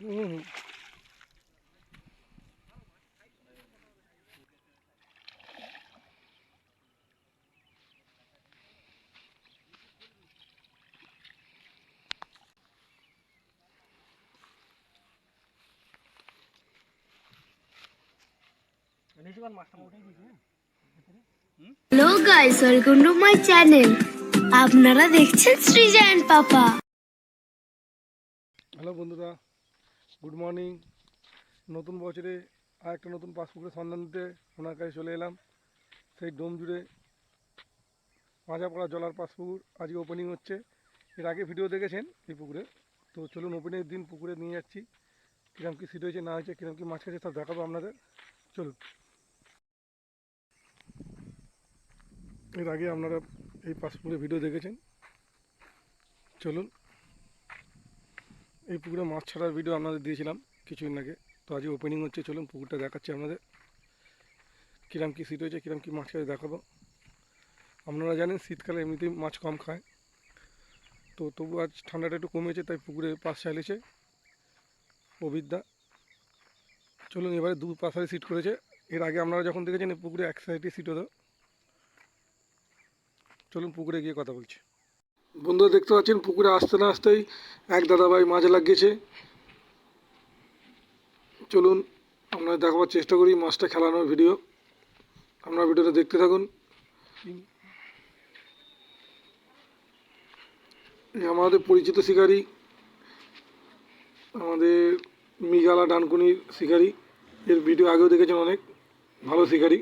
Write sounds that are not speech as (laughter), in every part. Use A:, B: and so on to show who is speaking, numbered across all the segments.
A: hmm
B: hello guys welcome to my channel আপনারা দেখছেন Srija and papa
A: hello বন্ধুরা good morning নতুন বছরে আর একটা নতুন পাসপুকুরের সন্ধান দিতে ওনার কাছে চলে এলাম। সেই ডোম জুড়ে মাজাপাড়া জলার পাসপুকুর আজকে ওপেনিং হচ্ছে। এর আগে ভিডিও দেখেছেন এই পুকুরে। তো চলুন ওপেনিংয়ের দিন পুকুরে নিয়ে যাচ্ছি। কিরম কী সিট হয়েছে, না হয়েছে, কিরম কী মাছ খাচ্ছে সব দেখাবো আপনাদের। চলুন। এর আগে আপনারা এই পাসপুকুরের ভিডিও দেখেছেন। চলুন। এই পুকুরে মাছ ছাড়ার ভিডিও আপনাদের দিয়েছিলাম কিছুদিন আগে। তো আজকে ওপেনিং হচ্ছে, চলুন পুকুরটা দেখাচ্ছি আপনাদের। কিরাম কী সিট হয়েছে, কিরাম কী মাছ খায় দেখাবো। আপনারা জানেন শীতকালে এমনিতেই মাছ কম খায়। তো তবু আজ ঠান্ডাটা একটু কমেছে তাই পুকুরে পাশ চালিয়েছে অবিদ্যা চলুন এবারে দু পাশারে সিট করেছে। এর আগে আপনারা যখন দেখেছেন পুকুরে এক সাইডে সিট হতো। চলুন পুকুরে গিয়ে কথা বলছি। বন্ধুরা দেখতে পাচ্ছেন, পুকুরে আসতে না আসতেই এক দাদাভাই মাছ লাগিয়েছে। চলুন, আমরা দেখাবার চেষ্টা করি মাছটা খেলানোর ভিডিও। আপনার ভিডিওটা দেখতে থাকুন। আমাদের পরিচিত শিকারী, আমাদের মিগালা ডানকুনির শিকারি। এর ভিডিও আগেও দেখেছেন অনেক, ভালো শিকারী।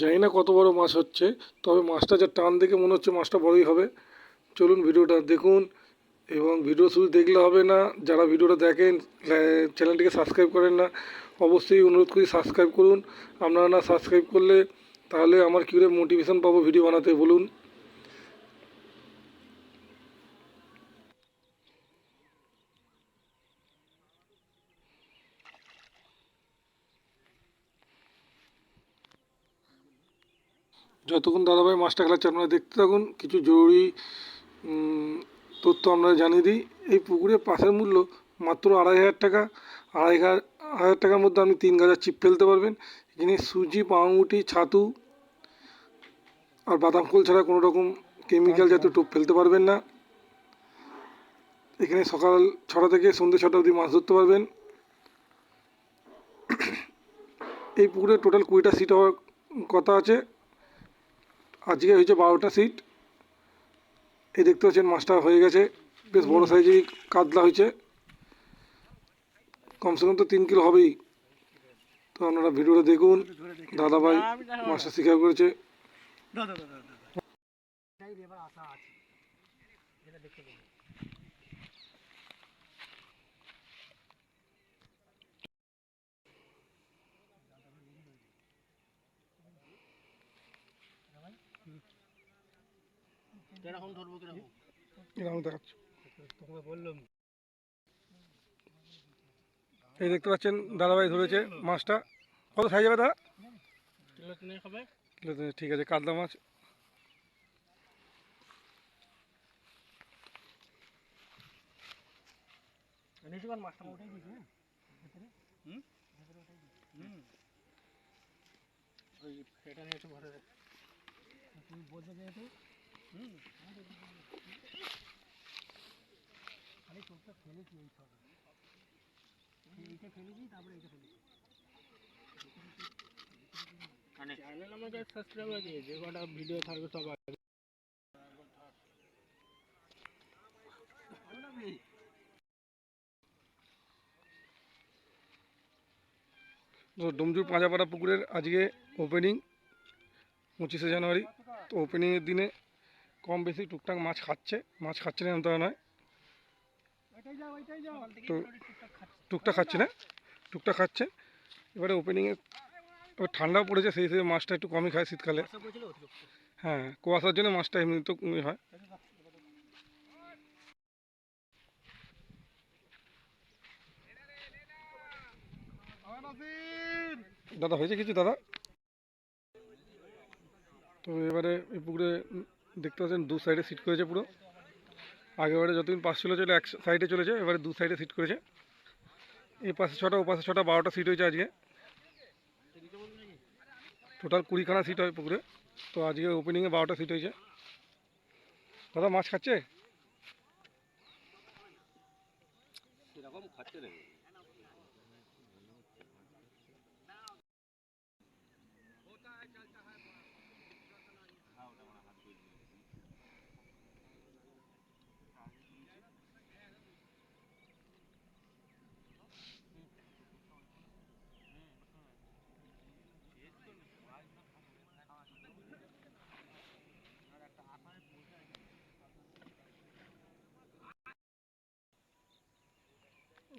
A: জানি না কত বড় মাছ হচ্ছে, তবে মাছটা যা টান দেখে মনে হচ্ছে মাছটা বড়ই হবে। চলুন ভিডিওটা দেখুন এবং ভিডিও শুধু দেখলে হবে না, যারা ভিডিওটা দেখেন চ্যানেলটিকে সাবস্ক্রাইব করেন না, অবশ্যই অনুরোধ করি সাবস্ক্রাইব করুন। আপনারা না সাবস্ক্রাইব করলে তাহলে আমার কী করে মোটিভেশন পাবো ভিডিও বানাতে বলুন। যতক্ষণ দাদাভাই মাছটা খেলাচ্ছে আপনারা দেখতে থাকুন, কিছু জরুরি তথ্য আপনারা জানিয়ে দিই। এই পুকুরে পাশের মূল্য মাত্র আড়াই হাজার টাকা। আড়াই হাজার টাকার মধ্যে আপনি তিন গাজার চিপ ফেলতে পারবেন। এখানে সুজি, পাউরুটি, ছাতু আর বাদাম ফুল ছাড়া কোনো রকম কেমিক্যাল জাতীয় টোপ ফেলতে পারবেন না। এখানে সকাল ছটা থেকে সন্ধ্যে ছটা অবধি মাছ ধরতে পারবেন। এই পুকুরে টোটাল কুড়িটা সিট হওয়ার কথা আছে। আজকে হয়েছে বারোটা সিট এই দেখতে পাচ্ছেন মাছটা হয়ে গেছে। বেশ বড় সাইজেরই কাতলা হয়েছে। কমসে কম তো তিন কিলো হবেই। তো আপনারা ভিডিওটা দেখুন। দাদাভাই মাছটা স্বীকার করেছে।
C: কীরকম ধরবো কীরকম?
A: এরকম দেখাচ্ছি। এই দেখতে পাচ্ছেন দাদাভাই ধরেছে মাছটা। কত সাইজ হবে দাদা?
C: কিলো কিনে খাবে
A: কিলো তিনেক, ঠিক আছে কাতলা মাছ।
C: মাছটা ওটাই দিছি হ্যাঁ। হুম? হুম ওই এটা নিয়ে একটু ভরে তুমি বলতে যেহেতু হুম খালি চোখটা ফেলেছি এই সব এইটা ফেলেছি তারপরে এইটা ফেলেছি মানে চ্যানেল আমাকে সাবস্ক্রাইব আছে যে কটা ভিডিও থাকবে সব আছে
A: তো ডোমজুর পাঁজাপাড়া পুকুরের আজকে ওপেনিং পঁচিশে জানুয়ারি তো ওপেনিংয়ের দিনে কম বেশি টুকটাক মাছ খাচ্ছে মাছ খাচ্ছে না তো নয়। তো টুকটাক খাচ্ছে। না? টুকটাক খাচ্ছে? এবারে ওপেনিংয়ে এবার ঠান্ডাও পড়েছে সেই হিসেবে মাছটা একটু কমই খায় শীতকালে। হ্যাঁ কুয়াশার জন্য মাছটা এমনি তো কমই হয়। দাদা হয়েছে কিছু দাদা? তো এবারে এই পুকুরে দেখতে পাচ্ছেন দু সাইডে সিট করেছে পুরো। আগেবারে যতদিন পাশ ছিল ছিল এক সাইডে চলেছে, এবারে দু সাইডে সিট করেছে। এই পাশে ছটা, ও পাশে ছটা, বারোটা সিট হয়েছে আজকে। টোটাল কুড়িখানা সিট হয় পুকুরে। তো আজকে ওপেনিংয়ে বারোটা সিট হয়েছে। দাদা, মাছ খাচ্ছে?
C: সেরকম খাচ্ছে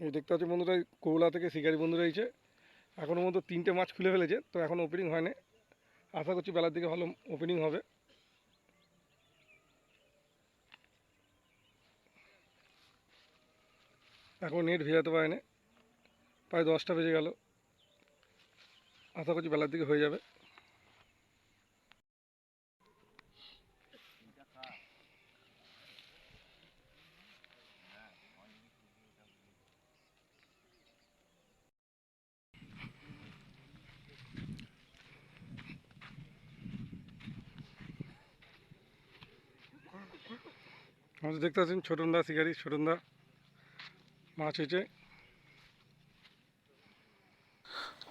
A: এই দেখতে পাচ্ছি বন্ধুরা কৌলা থেকে শিকারি বন্ধুরা এসেছে। এখনও মতো তিনটে মাছ খুলে ফেলেছে, তো এখন ওপেনিং হয়নি। আশা করছি বেলার দিকে ভালো ওপেনিং হবে। এখন নেট ভেজাতে পারেনি। প্রায় দশটা বেজে গেল। আশা করছি বেলার দিকে হয়ে যাবে। আমাদের দেখতে পাচ্ছেন ছোটনদা শিকারি, ছোটনদা। মাছ হয়েছে।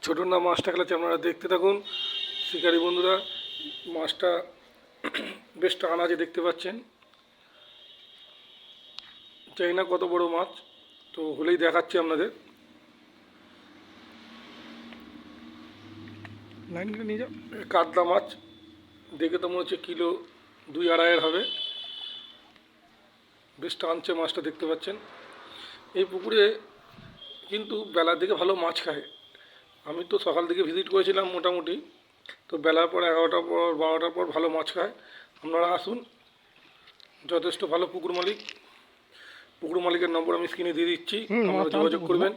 A: ছোটনদা মাছটা খেলাচ্ছে আপনারা দেখতে থাকুন। শিকারি বন্ধুরা, মাছটা (clears throat) বেশ টান আছে দেখতে পাচ্ছেন। চাই না কত বড় মাছ, তো হলেই দেখাচ্ছি আপনাদের। লাইনটা নিয়ে যাও। কাতলা মাছ, দেখে তো মনে হচ্ছে কিলো দুই আড়াইয়ের হবে। বেশ টানছে মাছটা দেখতে পাচ্ছেন। এই পুকুরে কিন্তু বেলার দিকে ভালো মাছ খায়। আমি তো সকাল থেকে ভিজিট করেছিলাম মোটামুটি। তো বেলার পর এগারোটার পর বারোটার পর ভালো মাছ খায়। আপনারা আসুন যথেষ্ট ভালো পুকুর মালিক। পুকুর মালিকের নম্বর আমি স্ক্রিনে দিয়ে দিচ্ছি আপনারা যোগাযোগ করবেন।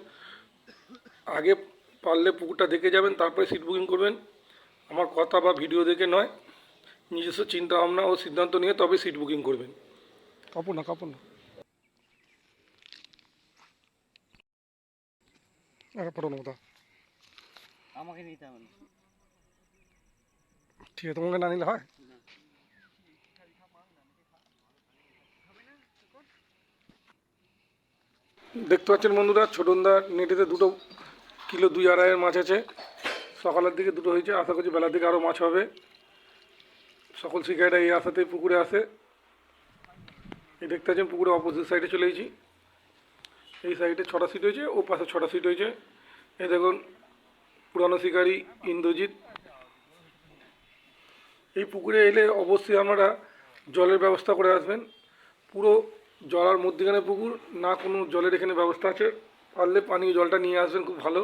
A: আগে পারলে পুকুরটা দেখে যাবেন তারপরে সিট বুকিং করবেন। আমার কথা বা ভিডিও দেখে নয়। নিজস্ব চিন্তা ভাবনা ও সিদ্ধান্ত নিয়ে তবে সিট বুকিং করবেন। কাপড় না কাপড় না।
C: আমাকে নিতে হবে
A: ঠিক আছে তোমাকে না নিলে হয়? দেখতে পাচ্ছেন বন্ধুরা ছোটনদা নেটেতে দুটো কিলো দুই আড়াইয়ের মাছ আছে। সকালের দিকে দুটো হয়েছে আশা করছি বেলার দিকে আরও মাছ হবে। সকল শিকারিরা এই আশাতেই পুকুরে আসে। দেখতে পাচ্ছেন পুকুরে অপোজিট সাইডে চলে গেছি এই সাইডে ছটা সিট হয়েছে ও পাশে ছটা সিট হয়েছে এই দেখুন, পুরানো শিকারি ইন্দ্রজিৎ। এই পুকুরে এলে অবশ্যই আপনারা জলের ব্যবস্থা করে আসবেন। পুরো জলার মধ্যিখানে পুকুর, না কোনো জলের এখানে ব্যবস্থা আছে। পারলে পানীয় জলটা নিয়ে আসবেন, খুব ভালো।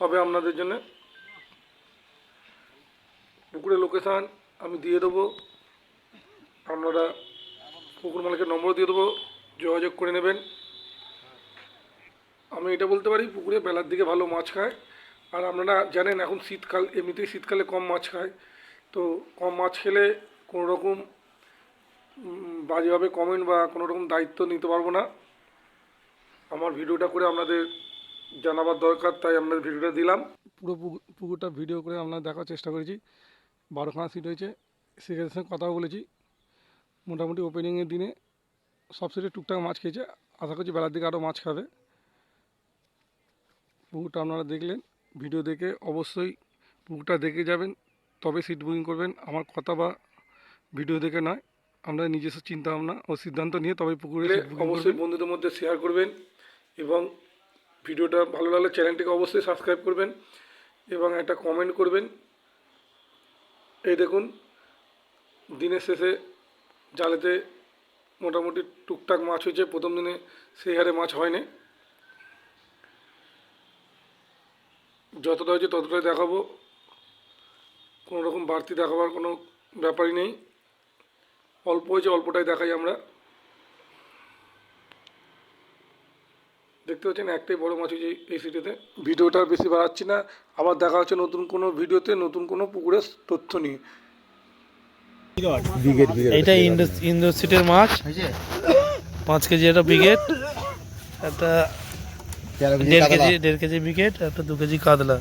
A: হবে আপনাদের জন্য। পুকুরের লোকেশান আমি দিয়ে দেবো। আপনারা পুকুর মালিকের নম্বর দিয়ে দেবো, যোগাযোগ করে নেবেন। আমি এটা বলতে পারি, পুকুরে বেলার দিকে ভালো মাছ খায়। আর আপনারা জানেন, এখন শীতকাল, এমনিতেই শীতকালে কম মাছ খায়। তো কম মাছ খেলে কোনো রকম বাজেভাবে কমেন্ট বা কোনো রকম দায়িত্ব নিতে পারব না। আমার ভিডিওটা করে আপনাদের জানাবার দরকার, তাই আপনাদের ভিডিওটা দিলাম। পুরো পুকুর- পুকুরটা ভিডিও করে আপনারা দেখার চেষ্টা করেছি। বারোখানা সিট হয়েছে। সেখানের সঙ্গে কথাও বলেছি। মোটামুটি ওপেনিংয়ের দিনে সব সিটে টুকটাক মাছ খেয়েছে। আশা করছি বেলার দিকে আরও মাছ খাবে। পুকুরটা আপনারা দেখলেন ভিডিও দেখে অবশ্যই পুকুরটা দেখে যাবেন, তবে সিট বুকিং করবেন। আমার কথা বা ভিডিও দেখে নয় আপনাদের নিজস্ব চিন্তা ভাবনা ও সিদ্ধান্ত নিয়ে তবে পুকুরে অবশ্যই বন্ধুদের মধ্যে শেয়ার করবেন এবং ভিডিওটা ভালো লাগলে চ্যানেলটিকে অবশ্যই সাবস্ক্রাইব করবেন এবং একটা কমেন্ট করবেন। এই দেখুন, দিনের শেষে জালেতে মোটামুটি টুকটাক মাছ হয়েছে। প্রথম দিনে সেই হারে মাছ হয়নি। যতটা হয়েছে ততটাই দেখাবো। কোনো রকম বাড়তি দেখাবার কোনো ব্যাপারই নেই। অল্প হয়েছে, অল্পটাই দেখাই আমরা। দেখতে পাচ্ছেন একটাই বড় মাছ হয়েছে এই সিটিতে। ভিডিওটা বেশি বাড়াচ্ছি না। আবার দেখা হচ্ছে নতুন কোনো ভিডিওতে নতুন কোনো পুকুরের তথ্য নিয়ে।
D: এইটা ইন্ডো ইন্ডো সিটের মাছ। পাঁচ কেজি একটা বিকেট একটা দেড় কেজি দেড় কেজি বিকেট একটা দু কেজি কাতলা।